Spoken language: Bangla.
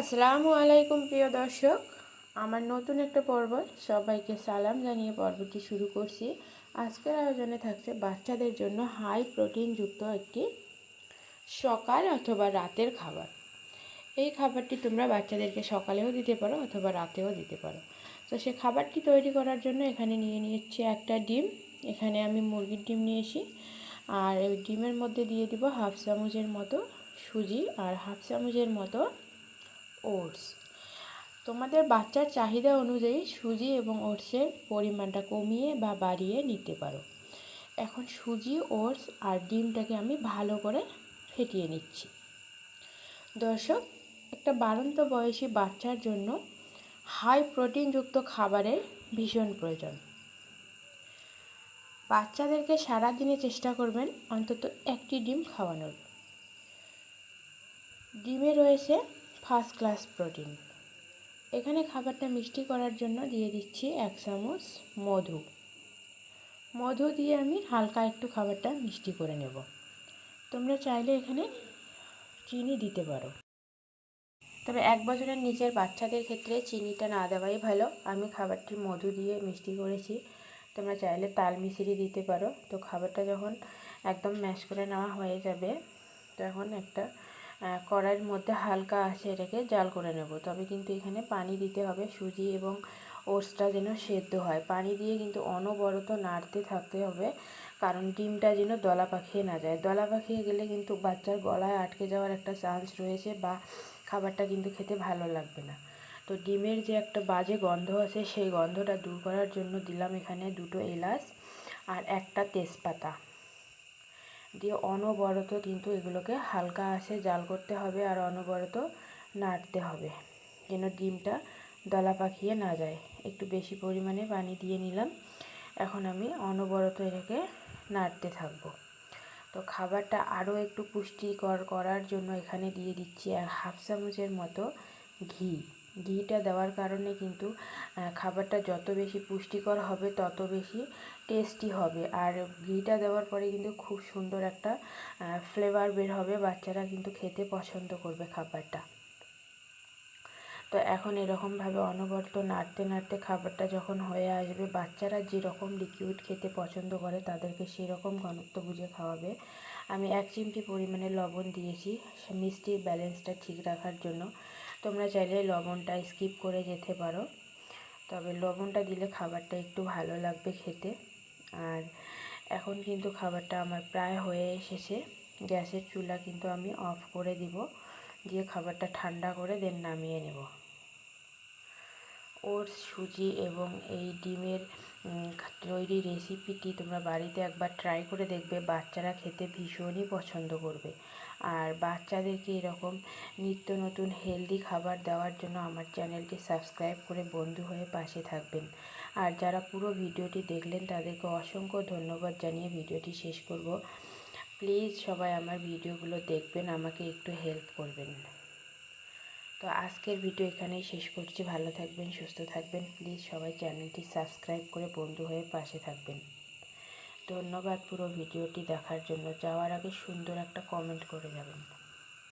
আসসালামু আলাইকুম, প্রিয় দর্শক। আমার নতুন একটা পর্ব, সবাইকে সালাম জানিয়ে পর্বটি শুরু করছি। আজকের আয়োজনে থাকছে বাচ্চাদের জন্য হাই প্রোটিনযুক্ত একটি সকাল অথবা রাতের খাবার। এই খাবারটি তোমরা বাচ্চাদেরকে সকালেও দিতে পারো অথবা রাতেও দিতে পারো। তো সে খাবারটি তৈরি করার জন্য এখানে নিয়ে নিচ্ছি একটা ডিম। এখানে আমি মুরগির ডিম নিয়েছি। আর এই ডিমের মধ্যে দিয়ে দিব হাফ চামচের মতো সুজি আর হাফ চামচের মতো ওটস। তোমাদের বাচ্চার চাহিদা অনুযায়ী সুজি এবং ওটসের পরিমাণটা কমিয়ে বা বাড়িয়ে নিতে পারো। এখন সুজি, ওটস আর ডিমটাকে আমি ভালো করে ফেটিয়ে নিচ্ছি। দর্শক, একটা বারন্ত বয়সী বাচ্চার জন্য হাই প্রোটিনযুক্ত খাবারের ভীষণ প্রয়োজন। বাচ্চাদেরকে সারাদিনে চেষ্টা করবেন অন্তত একটি ডিম খাওয়ানোর। ডিমে রয়েছে ফার্স্ট ক্লাস প্রোটিন। এখানে খাবারটা মিষ্টি করার জন্য দিয়ে দিচ্ছি এক চামচ মধু। মধু দিয়ে আমি হালকা একটু খাবারটা মিষ্টি করে নেব। তোমরা চাইলে এখানে চিনি দিতে পারো। তবে এক বছরের নিচের বাচ্চাদের ক্ষেত্রে চিনিটা না দেওয়াই ভালো। আমি খাবারটি মধু দিয়ে মিষ্টি করেছি। তোমরা চাইলে তাল মিশিয়ে দিতে পারো। তো খাবারটা যখন একদম ম্যাশ করে নেওয়া হয়ে যাবে, তখন একটা কড়াইয়ের মধ্যে হালকা আছে এটাকে জাল করে নেব। তবে কিন্তু এখানে পানি দিতে হবে সুজি এবং ওটসটা যেন সেদ্ধ হয়। পানি দিয়ে কিন্তু অনবরত নাড়তে থাকতে হবে, কারণ ডিমটা যেন দলা পাখিয়ে না যায়। দলা পাখিয়ে গেলে কিন্তু বাচ্চার গলায় আটকে যাওয়ার একটা চান্স রয়েছে বা খাবারটা কিন্তু খেতে ভালো লাগবে না। তো ডিমের যে একটা বাজে গন্ধ আছে, সেই গন্ধটা দূর করার জন্য দিলাম এখানে দুটো এলাচ আর একটা তেজপাতা। দিয়ে অনবরত কিন্তু এগুলোকে হালকা আসে জাল করতে হবে আর অনবরত নাড়তে হবে, যেন ডিমটা দলা পাকিয়ে না যায়। একটু বেশি পরিমাণে পানি দিয়ে নিলাম। এখন আমি অনবরত এটাকে নাড়তে থাকব। তো খাবারটা আরও একটু পুষ্টিকর করার জন্য এখানে দিয়ে দিচ্ছি হাফ চামচের মতো ঘি। ঘিটা দেওয়ার কারণে কিন্তু খাবারটা যত বেশি পুষ্টিকর হবে, তত বেশি টেস্টি হবে। আর ঘিটা দেওয়ার পরে কিন্তু খুব সুন্দর একটা ফ্লেভার বের হবে, বাচ্চারা কিন্তু খেতে পছন্দ করবে খাবারটা। তো এখন এরকমভাবে অনবরত নাড়তে নাড়তে খাবারটা যখন হয়ে আসবে, বাচ্চারা যেরকম লিকুইড খেতে পছন্দ করে, তাদেরকে সেরকম ঘনত্ব বুঝে খাওয়াবে। আমি এক চিমটি পরিমাণে লবণ দিয়েছি মিষ্টির ব্যালেন্সটা ঠিক রাখার জন্য। তোমরা চাইলে লবণটা স্কিপ করে যেতে পারো। তবে লবণটা দিলে খাবারটা একটু ভালো লাগবে খেতে। আর এখন কিন্তু খাবারটা আমার প্রায় হয়ে এসেছে। গ্যাসের চুলা কিন্তু আমি অফ করে দিব। দিয়ে খাবারটা ঠান্ডা করে দেন নামিয়ে নেব। ওটস, সুজি এবং এই ডিমের তৈরি রেসিপিটি তোমরা বাড়িতে একবার ট্রাই করে দেখবে, বাচ্চারা খেতে ভীষণই পছন্দ করবে। আর বাচ্চাদেরকে এরকম নিত্য নতুন হেলদি খাবার দেওয়ার জন্য আমার চ্যানেলটি সাবস্ক্রাইব করে বন্ধু হয়ে পাশে থাকবেন। আর যারা পুরো ভিডিওটি দেখলেন, তাদেরকে অসংখ্য ধন্যবাদ জানিয়ে ভিডিওটি শেষ করব। প্লিজ সবাই আমার ভিডিওগুলো দেখবেন, আমাকে একটু হেল্প করবেন। তো আজকের ভিডিও এখানেই শেষ করছি। ভালো থাকবেন, সুস্থ থাকবেন। প্লিজ সবাই চ্যানেলটি সাবস্ক্রাইব করে বন্ধু হয়ে পাশে থাকবেন। ধন্যবাদ পুরো ভিডিওটি দেখার জন্য। যাওয়ার আগে সুন্দর একটা কমেন্ট করে যাবেন।